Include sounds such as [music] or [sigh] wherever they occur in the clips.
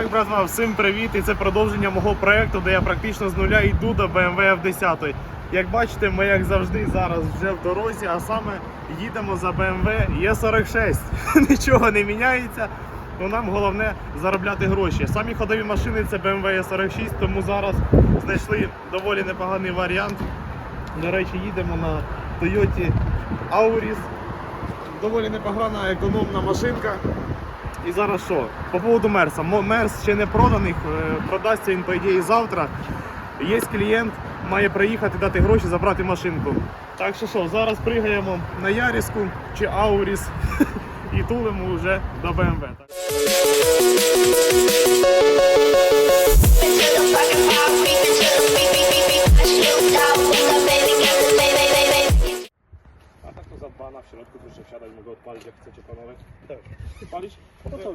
так, братва, всім привіт! І це продовження мого проекту, де я практично з нуля йду до BMW F10. Як бачите, ми як завжди зараз вже в дорозі, а саме їдемо за BMW E46. [laughs] Нічого не міняється. Ну, нам головне заробляти гроші. Самі ходові машини це BMW E46, тому зараз знайшли доволі непоганий варіант. До речі, їдемо на Toyota Auris. Доволі непогана економна машинка. І зараз що? По поводу Мерса. Мерс ще не проданий, е, продасться він, по ідеї, завтра. Є клієнт, має приїхати, дати гроші, забрати машинку. Так що що, зараз пригаємо на Яріску чи Ауріс [laughs] і тулимо вже до БМВ. The fucking pop, creep into the beep, beep, beep, beep. I snooped out, what's up, baby,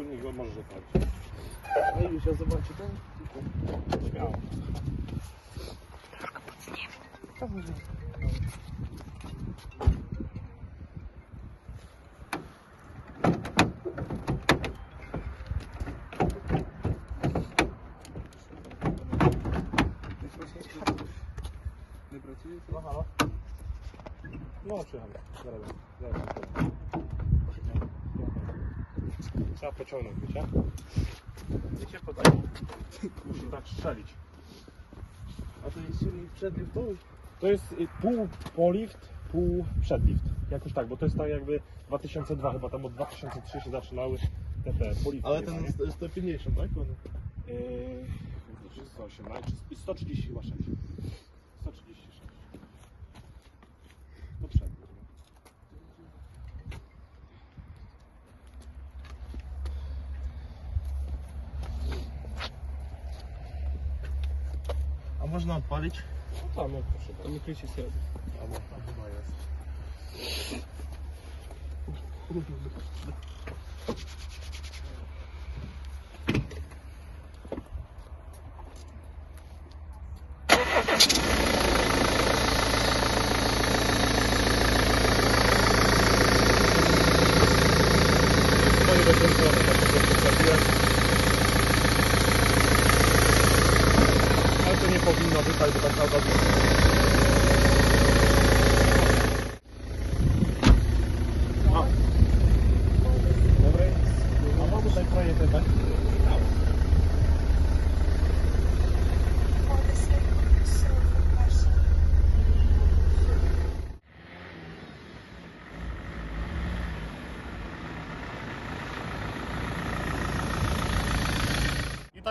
niech go może zapalić. No i się zobaczy ten? Śmiało. Troszkę podniemy. Co No, przyjechałem. Zaraz, zaraz. Trzeba pociągnąć, wiecie? Wiecie, podaj. Musi tak strzelić. A to jest silnik przedliftowy? To jest y, pół polift, pół przedlift. Jakoś tak, bo to jest tak jakby 2002 chyba, tam od 2003 się zaczynały te, te polifty. Ale chyba, ten nie? 150, tak? One? Yy, czy 118, czy 130 chyba 6. 136. A można odpalić? No tam, no proszę bardzo. nie krycie sobie. Albo tam chyba jest. Kita coba.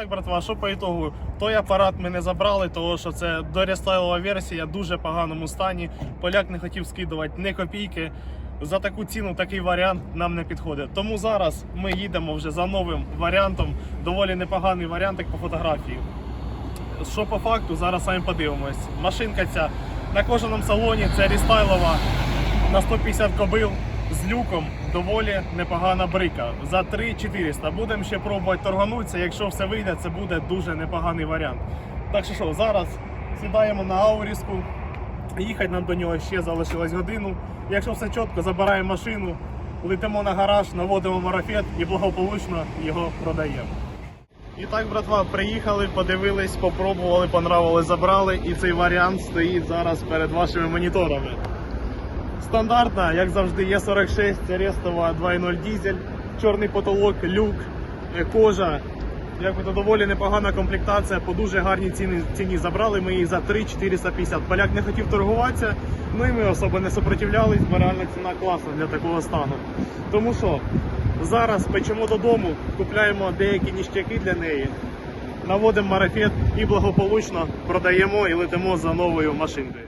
Так, братва, що по ітогу? Той апарат ми не забрали, тому що це дорестайлова версія, дуже поганому стані. Поляк не хотів скидувати ні копійки. За таку ціну такий варіант нам не підходить. Тому зараз ми їдемо вже за новим варіантом. Доволі непоганий варіант як по фотографії. Що по факту, зараз самі подивимось. Машинка ця на кожному салоні це рестайлова на 150 кобил з люком доволі непогана брика. За 3400. Будемо ще пробувати торганутися. Якщо все вийде, це буде дуже непоганий варіант. Так що що, зараз сідаємо на ауріску. Їхати нам до нього ще залишилось годину. Якщо все чітко, забираємо машину, летимо на гараж, наводимо марафет і благополучно його продаємо. І так, братва, приїхали, подивились, попробували, понравилось, забрали. І цей варіант стоїть зараз перед вашими моніторами. Стандартна, як завжди, є 46, це рестова 2.0 дізель, чорний потолок, люк, е, кожа. Якби то доволі непогана комплектація, по дуже гарній ціні, ціні забрали. Ми її за 3,450. Поляк не хотів торгуватися, ну і ми особо не сопротивлялись, бо реально ціна класна для такого стану. Тому що зараз печемо додому, купляємо деякі ніштяки для неї, наводимо марафет і благополучно продаємо і летимо за новою машинкою.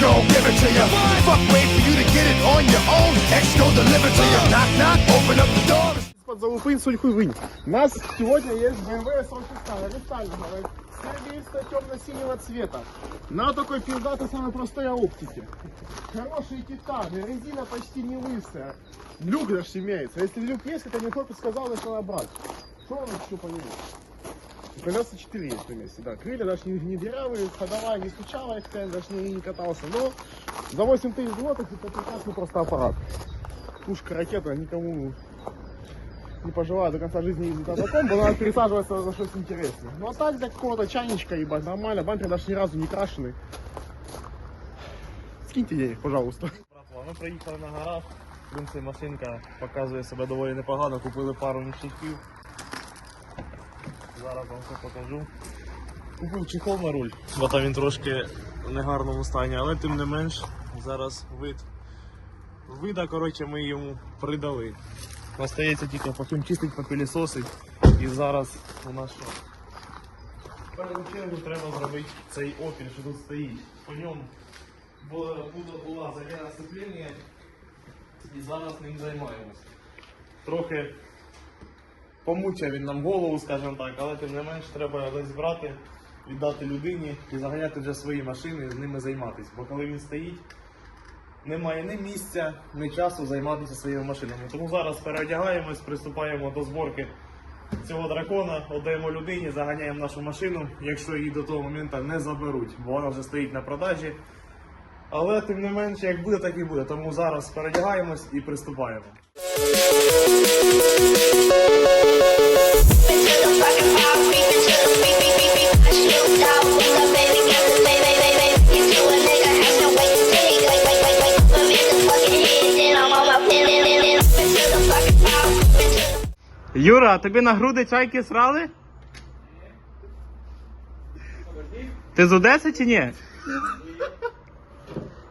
Gon' give it to ya. Fuck, wait for you to get it on your own. X gon' deliver to ya. Knock, knock, open up the door. Под залупин сульхуй вынь. У нас сегодня есть BMW 46 рестайлинговая. Серебристо темно-синего цвета. На такой пиздатой самой простой оптике. Хорошие титаны, резина почти не лысая. Люк даже имеется. Если люк есть, это мне корпус сказал, что надо брать. Что у нас еще по нему? Колеса 4 есть на месте, да. Крылья даже не, не дырявые, ходовая не стучала, я даже не, не катался. Но за 8 тысяч злотых это прекрасный просто аппарат. пушка, ракета, никому не пожелаю до конца жизни ездить на таком, бо надо пересаживаться за что-то интересное. Ну а так для какого-то чайничка, ебать, нормально, бампер даже ни разу не крашеный. Скиньте денег, пожалуйста. Братва, ми приїхали на гараж. В принципі, машинка показує себе доволі непогано. Купили пару ніштяків. Зараз вам все покажу. Купив чехол на руль, бо там він трошки в негарному стані, але тим не менш зараз вид. Вида, коротше, ми йому придали. Остається тільки потім чистить, попилісосить. І зараз у нас що? В першу чергу треба зробити цей опіль, що тут стоїть. По ньому була, була, заміна сцеплення і зараз ним займаємося. Трохи помучив він нам голову, скажімо так, але тим не менш треба десь брати, віддати людині і заганяти вже свої машини і з ними займатися. Бо коли він стоїть, немає ні місця, ні часу займатися своїми машинами. Тому зараз переодягаємось, приступаємо до зборки цього дракона, віддаємо людині, заганяємо нашу машину, якщо її до того моменту не заберуть, бо вона вже стоїть на продажі. Але тим не менше, як буде, так і буде. Тому зараз передягаємось і приступаємо. Юра, а тобі на груди чайки срали? Ти з Одеси чи ні?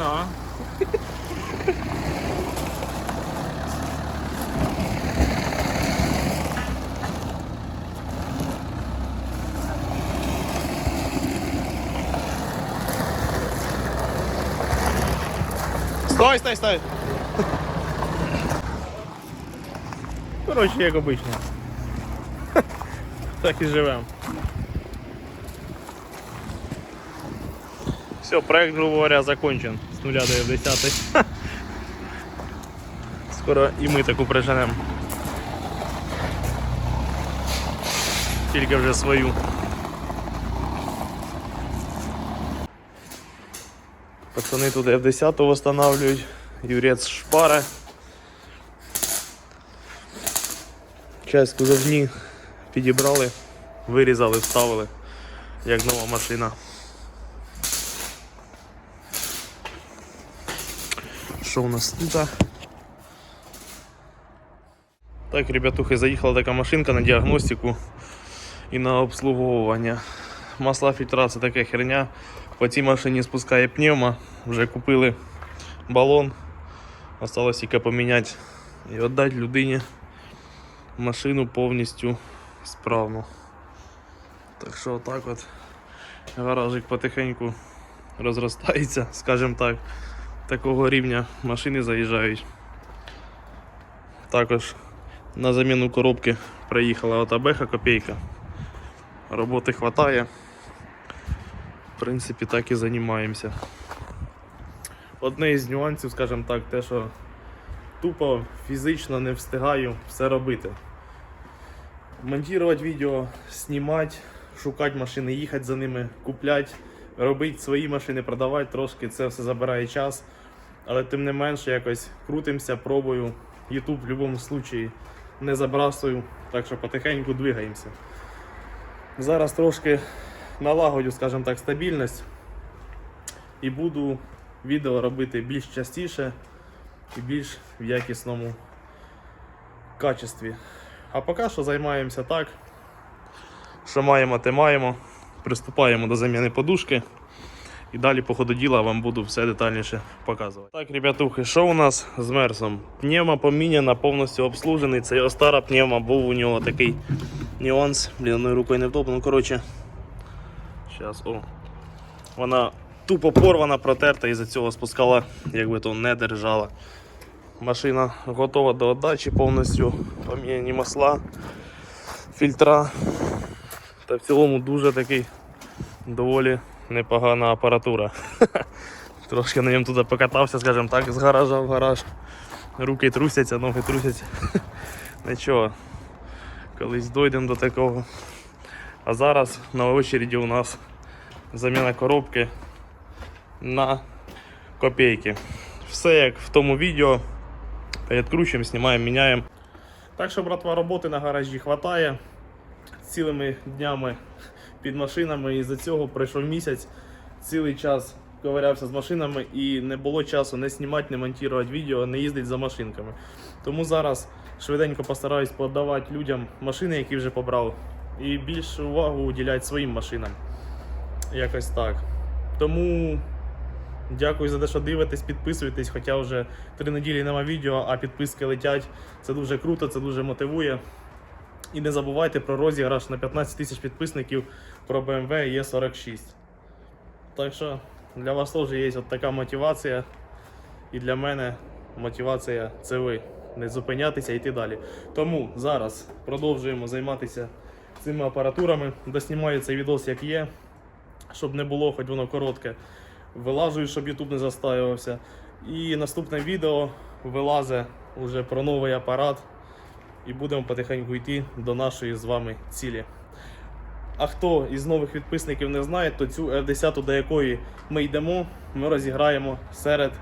Ціна. Стой, стой, стой. Коротше, як обично. Так і живемо. Все, проект, грубо говоря, закончен с нуля до 10. [laughs] Скоро і ми таку приженемо. Тільки вже свою. Пацани тут F10 встановлюють, Юрець шпара. Часть кузовні підібрали, вирізали, вставили, як нова машина. Що у нас тут? Так, ребятухи, заїхала така машинка на діагностику і на обслуговування. Масла фільтра це така херня. По цій машині спускає пневма. Вже купили балон. Осталось тільки поміняти і віддати людині машину повністю справну. Так що отак от гаражик потихеньку розростається, скажімо так такого рівня машини заїжджають. Також на заміну коробки приїхала ота беха копійка. Роботи вистачає. В принципі, так і займаємося. Одне із нюансів, скажімо так, те, що тупо фізично не встигаю все робити. Монтувати відео, знімати, шукати машини, їхати за ними, купляти, робити свої машини, продавати трошки, це все забирає час. Але тим не менше якось крутимося, пробую. YouTube в будь-якому випадку не забрасую, так що потихеньку двигаємося. Зараз трошки налагодю, скажімо так, стабільність і буду відео робити більш частіше і більш в якісному качестві. А поки що займаємося так, що маємо, те маємо. приступаємо до заміни подушки. І далі по ходу діла вам буду все детальніше показувати. Так, ребятухи, що у нас з мерсом? Пневма поміняна, повністю обслужений. Це його стара пневма, був у нього такий нюанс. Блін, одною рукою не втоплено. Ну, коротше, зараз, о. Вона тупо порвана, протерта і за цього спускала, якби то не держала. Машина готова до віддачі повністю. Поміняні масла, фільтра. Та в цілому дуже такий доволі непогана апаратура. [laughs] Трошки на ньому туди покатався, скажімо так, з гаража в гараж. Руки трусяться, ноги трусяться. [laughs] Нічого. Колись дійдемо до такого. А зараз на очереді у нас заміна коробки на копійки. Все як в тому відео. Відкручуємо, знімаємо, міняємо. Так що, братва, роботи на гаражі хватає. Цілими днями під машинами. І за цього пройшов місяць. Цілий час ковирявся з машинами і не було часу не знімати, не монтувати відео, не їздити за машинками. Тому зараз швиденько постараюсь подавати людям машини, які вже побрав, і більше увагу уділяти своїм машинам. Якось так. Тому дякую за те, що дивитесь, підписуєтесь, хоча вже три неділі нема відео, а підписки летять. Це дуже круто, це дуже мотивує. І не забувайте про розіграш на 15 тисяч підписників про BMW E46. Так що для вас теж є от така мотивація. І для мене мотивація це ви. Не зупинятися і йти далі. Тому зараз продовжуємо займатися цими апаратурами. Доснімаю цей відос як є, щоб не було, хоч воно коротке. Вилажую, щоб YouTube не застаювався. І наступне відео вилазе уже про новий апарат. І будемо потихеньку йти до нашої з вами цілі. А хто із нових підписників не знає, то цю F10, до якої ми йдемо, ми розіграємо серед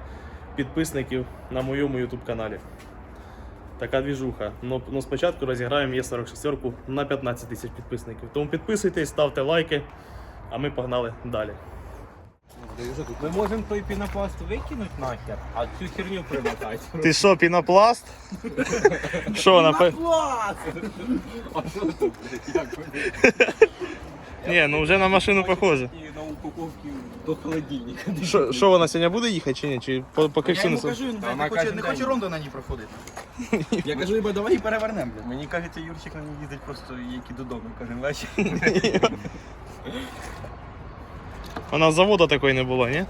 підписників на моєму YouTube каналі. Така двіжуха. Ну, ну спочатку розіграємо Є46 на 15 тисяч підписників. Тому підписуйтесь, ставте лайки, а ми погнали далі. Ми можемо той пінопласт викинути нахер, а цю херню примотати. Ти що, пінопласт? [laughs] Що, на Пінопласт! А що тут, блядь, як ви? Ні, ну вже на машину похоже. І на упаковці до холодильника. Що, що вона сьогодні буде їхати чи ні? Чи по, по Я йому Київсину? кажу, він не хоче, не рондо на ній проходити. [laughs] Я кажу, «Іба, давай її перевернемо. блядь». Мені кажеться, Юрчик на ній їздить просто як і додому кожен вечір. [laughs] Вона з заводу такої не було, ні?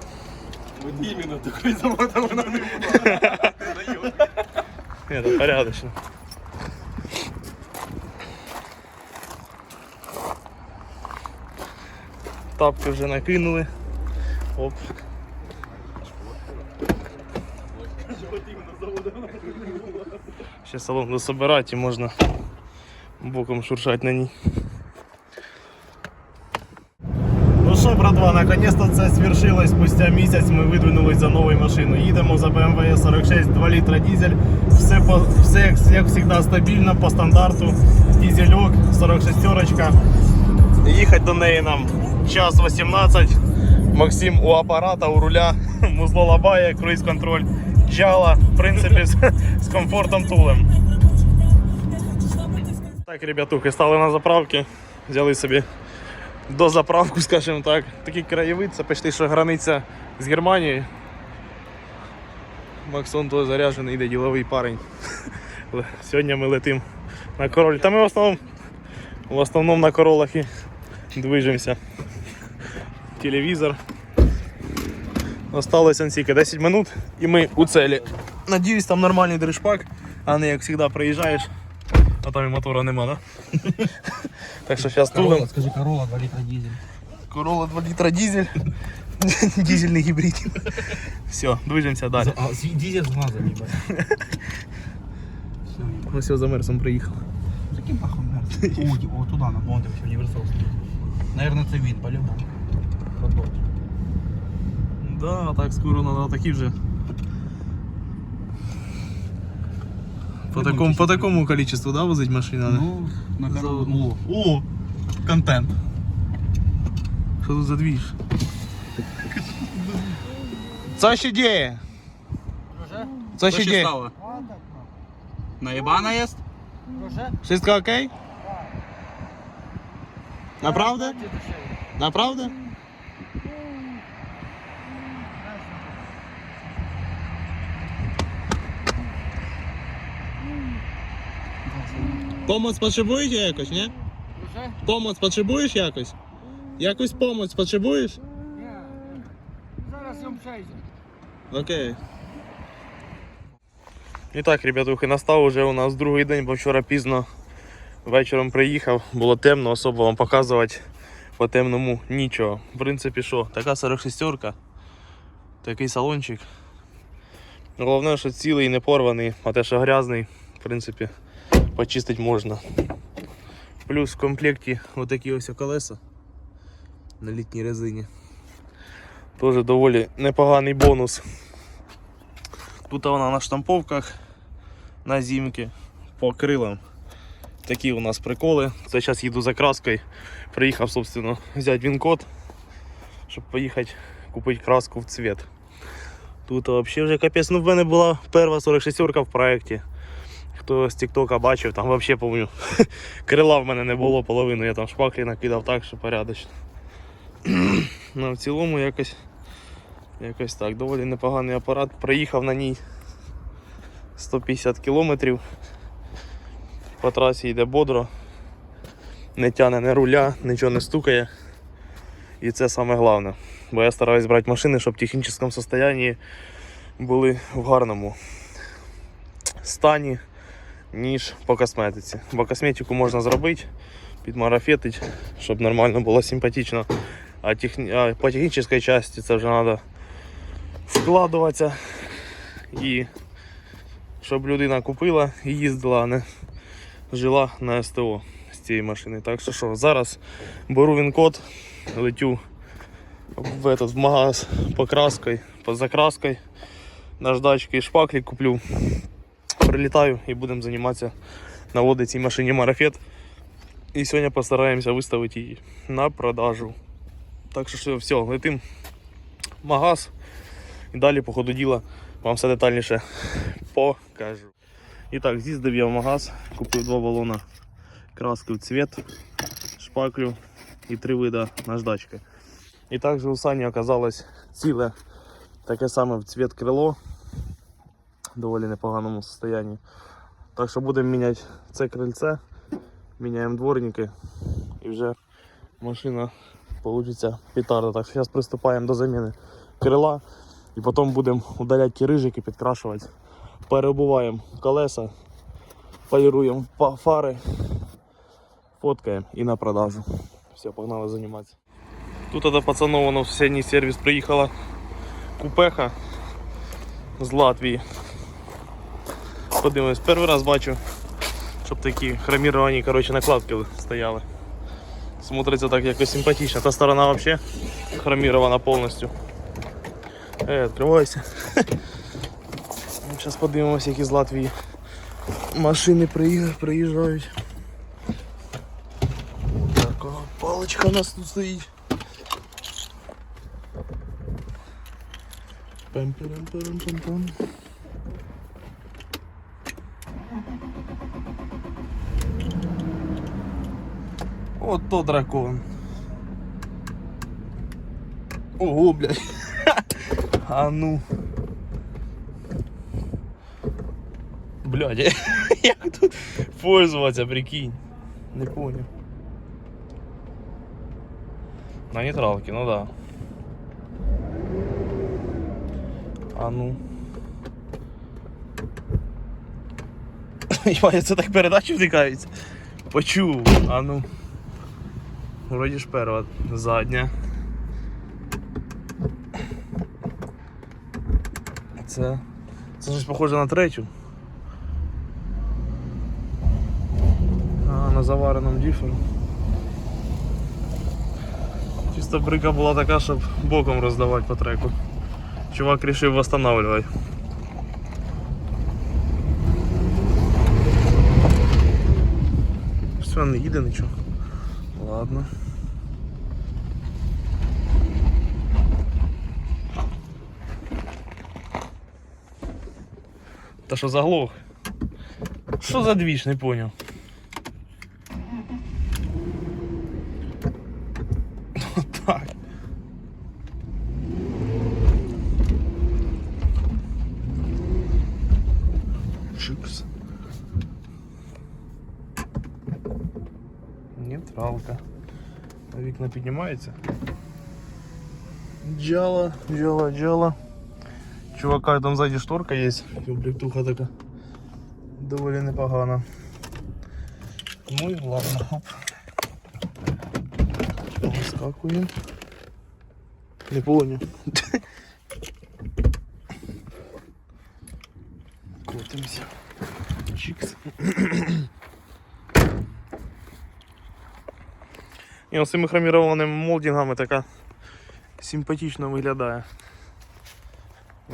От іменно такої завода вона не була. Ні, це порядочно. Тапки вже накинули. Оп. Ще салон дособирати і можна боком шуршати на ній. братва, наконец-то це свершилось. Спустя місяць ми видвинулись за новою машиною. Їдемо за BMW 46 2 літра дизель. Все, по, все як, як завжди стабільно, по стандарту. Дизельок, 46 -очка. Їхати до неї нам час 18. Максим у апарата, у руля, [laughs] музло лабає, круїз-контроль, джала, в принципі, з, з комфортом тулем. Так, ребятухи, стали на заправки, взяли собі До заправку, [laughs] скажімо так. Такий краєвид, це почти що границя з Германією. Максон той заряджений, йде діловий парень. [laughs] Сьогодні ми летим на королі. Та ми в основному, в основному на королах і движемося. Телевізор. Осталось он 10 минут і ми у целі. Надіюсь, там нормальний дрижпак, а не як завжди приїжджаєш, а там і мотора нема, да? [laughs] Так що зараз тулим. Скажи, Корола 2 літра дизель. Корола 2 літра дизель. [laughs] Дизельний гібрид. Все, движемося далі. А, з- дизель змазаний, блядь. Ось я за мерсом приїхав. Таким пахом мерз. О, о, туди, на вон дивись, універсал стоїть. Наверно, це він, по-любому. Продовж. Да, так скоро надо такі вже. По такому, по такому количеству, да, возить машина? Ну, на Королу. О, контент. Що тут за двіж? Це ще діє. Це ще діє. Наєбана є? Wszystko окей? Naprawdę? Да, Помоць потребуєш якось, ні? Помоць потребуєш якось? Якусь помоць потребуєш? Зараз їм przejdzie. Окей. І так, ребятухи, настав уже у нас другий день, бо вчора пізно вечором приїхав, було темно, особо вам показувати по темному нічого. В принципі, що, така 46-ка, такий салончик. Головне, що цілий не порваний, а те, що грязний, в принципі, почистити можна. Плюс в комплекті отакі ось колеса на літній резині. Теж доволі непоганий бонус. Тут вона на штамповках на зімки по крилам. Такі у нас приколи. Це зараз їду за краскою. Приїхав, собственно, взяти він-код, щоб поїхати купити краску в цвет. Тут взагалі вже капець, ну в мене була перша 46 в проєкті. Хто з Тіктока бачив, там взагалі помню. [laughs] Крила в мене не було половину, я там шпаклі накидав так, що порядочно. [clears throat] ну, в цілому якось Якось так, доволі непоганий апарат. Проїхав на ній 150 кілометрів. По трасі йде бодро, не тяне не руля, нічого не стукає. І це саме головне. Бо я стараюсь брати машини, щоб в технічному стані були в гарному стані, ніж по косметиці. Бо косметику можна зробити, підмарафетити, щоб нормально було симпатично. А, техні... а по технічній частині це вже треба вкладуватися і щоб людина купила і їздила, а не жила на СТО з цієї машини. Так що що, зараз беру він код, летю в, этот, в магаз по краской, по закраской, наждачки і шпаклі куплю. Прилітаю і будемо займатися наводити цій машині марафет. І сьогодні постараємося виставити її на продажу. Так що все, летим в магаз. І далі, по ходу діла, вам все детальніше покажу. І так, з'їздив я в магаз, купив два балона краски в цвет, шпаклю і три вида наждачки. І також у Сані оказалось ціле таке саме в цвет крило доволі непоганому стані. Так що будемо міняти це крильце, міняємо дворники і вже машина вийде петарда. Так що зараз приступаємо до заміни крила. І потім будемо удаляти ті рижики, підкрашувати. Переобуваємо колеса, поліруємо фари, фоткаємо і на продажу. Все, погнали займатися. Тут до пацанов воно в сусідній сервіс приїхала купеха з Латвії. Подивимось, перший раз бачу, щоб такі хроміровані коротше, накладки стояли. Смотриться так якось симпатично. Та сторона взагалі хромірована повністю. Е, відкривайся. Зараз подивимося, які з Латвії машини приї- приїжджають. Така паличка у нас тут стоїть. Пам-парам-парам-пам-пам. От то дракон. Ого, блядь. [laughs] А ну. Блядь, [laughs] як тут пользоваться, прикинь. Не понял. На нейтралке, ну да. А ну. [laughs] Ебать, це так передачі втикаються. Почув, а ну. Вроді ж перва, задня. Це. Це щось похоже на третю. А, на завареному діфері. Чисто брика була така, щоб боком роздавати по треку. Чувак рішив восстанавливати. Все, не їде нічого. Ладно. Та що заглох? Що за двіж, не поняв. Вікна піднімається. Джала, джала, джала. Чувака там ззаді шторка є, комплектуха така. Доволі непогана. Ну і ладно, оп. Вискакує. Не понял. І з цими хромірованими молдингами така симпатично виглядає.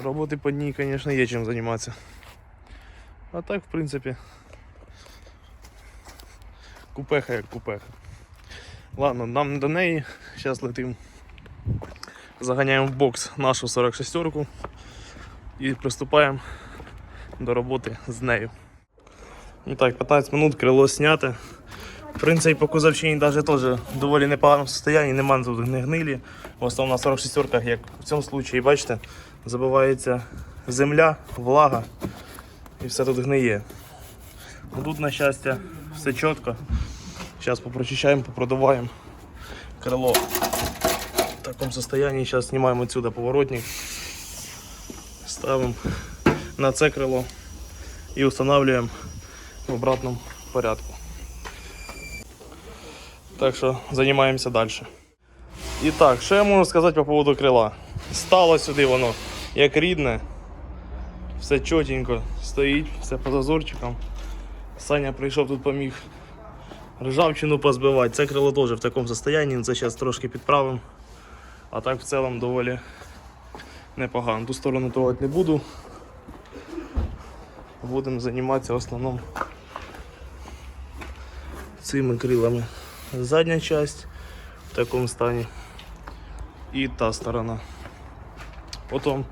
Роботи по ній, звісно, є чим займатися. А так, в принципі, купеха як купеха. Ладно, нам до неї. Зараз летим. Заганяємо в бокс нашу 46-ку і приступаємо до роботи з нею. І так, 15 минут крило зняте. Принципі, по кузовщині навіть теж в доволі непоганому стані, нема тут не гнилі. В основному на 46-ках, як в цьому випадку, бачите, забивається земля, влага і все тут гниє. Ну, Тут, на щастя, все чітко. Зараз попрочищаємо, попродуваємо крило в такому состоянии. Сейчас снимаем отсюда поворотник, ставим на це крило и устанавливаем в обратном порядку. Так що займаємося далі. І так, що я можу сказати по поводу крила? Стало сюди воно як рідне, все чотенько стоїть, все по зазорчикам. Саня прийшов тут поміг ржавчину позбивати. Це крило теж в такому стані, це зараз трошки підправимо. А так в цілому доволі непогано. Ту сторону трогати не буду. Будемо займатися основному цими крилами. Задня часть в такому стані і та сторона. Потім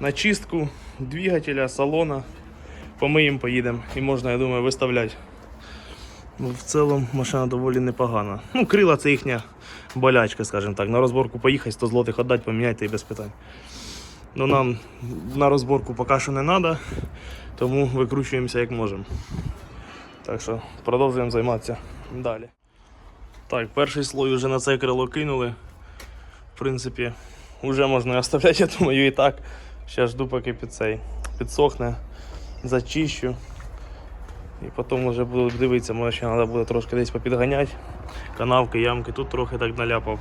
на чистку двигателя, салона. Помиємо, поїдемо і можна, я думаю, виставляти. Ну, В цілому машина доволі непогана. Ну, крила це їхня болячка, скажімо так. На розборку поїхати, 100 злотих віддати, поміняти і без питань. Ну нам на розборку поки що не треба, тому викручуємося як можемо. Так що продовжуємо займатися далі. Так, перший слой вже на це крило кинули. В принципі, вже можна оставляти, [laughs] я думаю, і так. Ще жду, поки під цей підсохне, зачищу. І потім вже буду дивитися, може ще треба буде трошки десь попідганяти. Канавки, ямки, тут трохи так наляпав.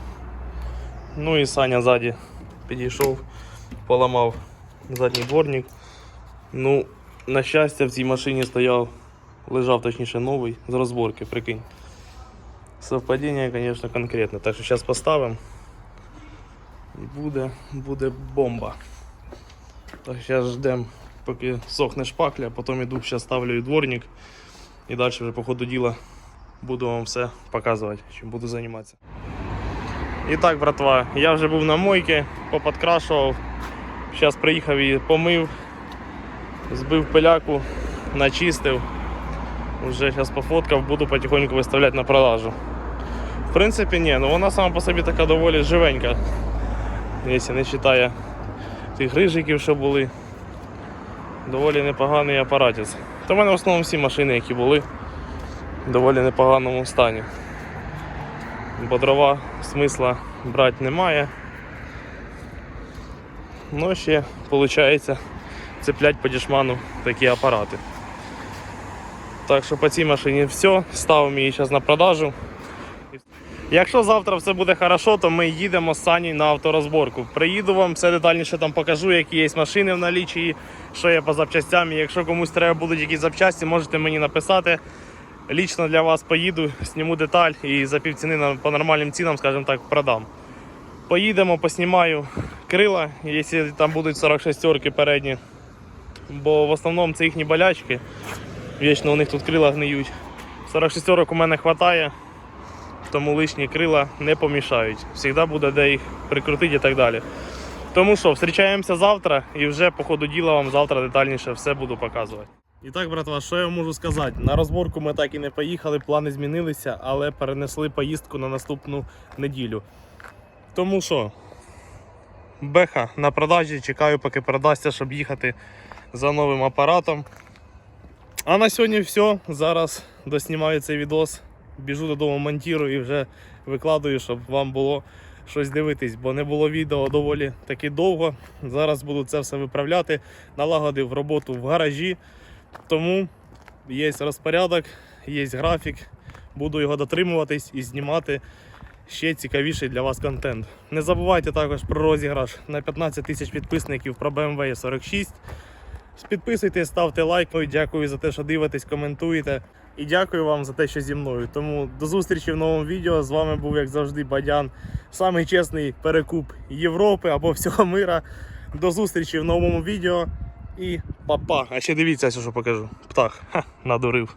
Ну і Саня ззаді підійшов, поламав задній дворник. Ну, на щастя, в цій машині стояв, лежав точніше новий з розборки, прикинь. Совпадіння, звісно, конкретне. Так що зараз поставимо. І буде, буде бомба. Так, зараз ждемо, поки сохне шпакля, потім іду, зараз ставлю і дворник. І далі вже по ходу діла буду вам все показувати, чим буду займатися. І так, братва, я вже був на мойці, поподкрашував. Зараз приїхав і помив, збив пиляку, начистив. Вже зараз пофоткав, буду потихоньку виставляти на продажу. В принципі, ні, ну вона сама по собі така доволі живенька. Якщо не вважає тих рижиків, що були. Доволі непоганий апаратець. То в мене в основному всі машини, які були, в доволі непоганому стані. Бо дрова смисла брати немає. Ну, ще виходить цеплять по дешману такі апарати. Так що по цій машині все, ставимо її зараз на продажу. Якщо завтра все буде хорошо, то ми їдемо з Сані на авторозборку. Приїду вам, все детальніше там покажу, які є машини в наліччі, що є по запчастям. І якщо комусь треба будуть якісь запчасті, можете мені написати. Лічно для вас поїду, зніму деталь і за півціни по нормальним цінам, скажімо так, продам. Поїдемо, поснімаю крила, якщо там будуть 46 передні. Бо в основному це їхні болячки. Вічно у них тут крила гниють. 46 у мене вистачає тому лишні крила не помішають. Завжди буде де їх прикрутити і так далі. Тому що, зустрічаємося завтра і вже по ходу діла вам завтра детальніше все буду показувати. І так, братва, що я можу сказати? На розборку ми так і не поїхали, плани змінилися, але перенесли поїздку на наступну неділю. Тому що, беха на продажі, чекаю, поки продасться, щоб їхати за новим апаратом. А на сьогодні все. Зараз доснімаю цей відос. Біжу додому, монтірую і вже викладую, щоб вам було щось дивитись, бо не було відео доволі таки довго. Зараз буду це все виправляти. Налагодив роботу в гаражі. Тому є розпорядок, є графік. Буду його дотримуватись і знімати ще цікавіший для вас контент. Не забувайте також про розіграш на 15 тисяч підписників про BMW 46. Підписуйтесь, ставте лайк. Дякую за те, що дивитесь, коментуєте. І дякую вам за те, що зі мною. Тому до зустрічі в новому відео. З вами був, як завжди, Бадян, самий чесний перекуп Європи або всього мира. До зустрічі в новому відео. І па-па. А ще дивіться, що покажу. Птах. Ха, надурив.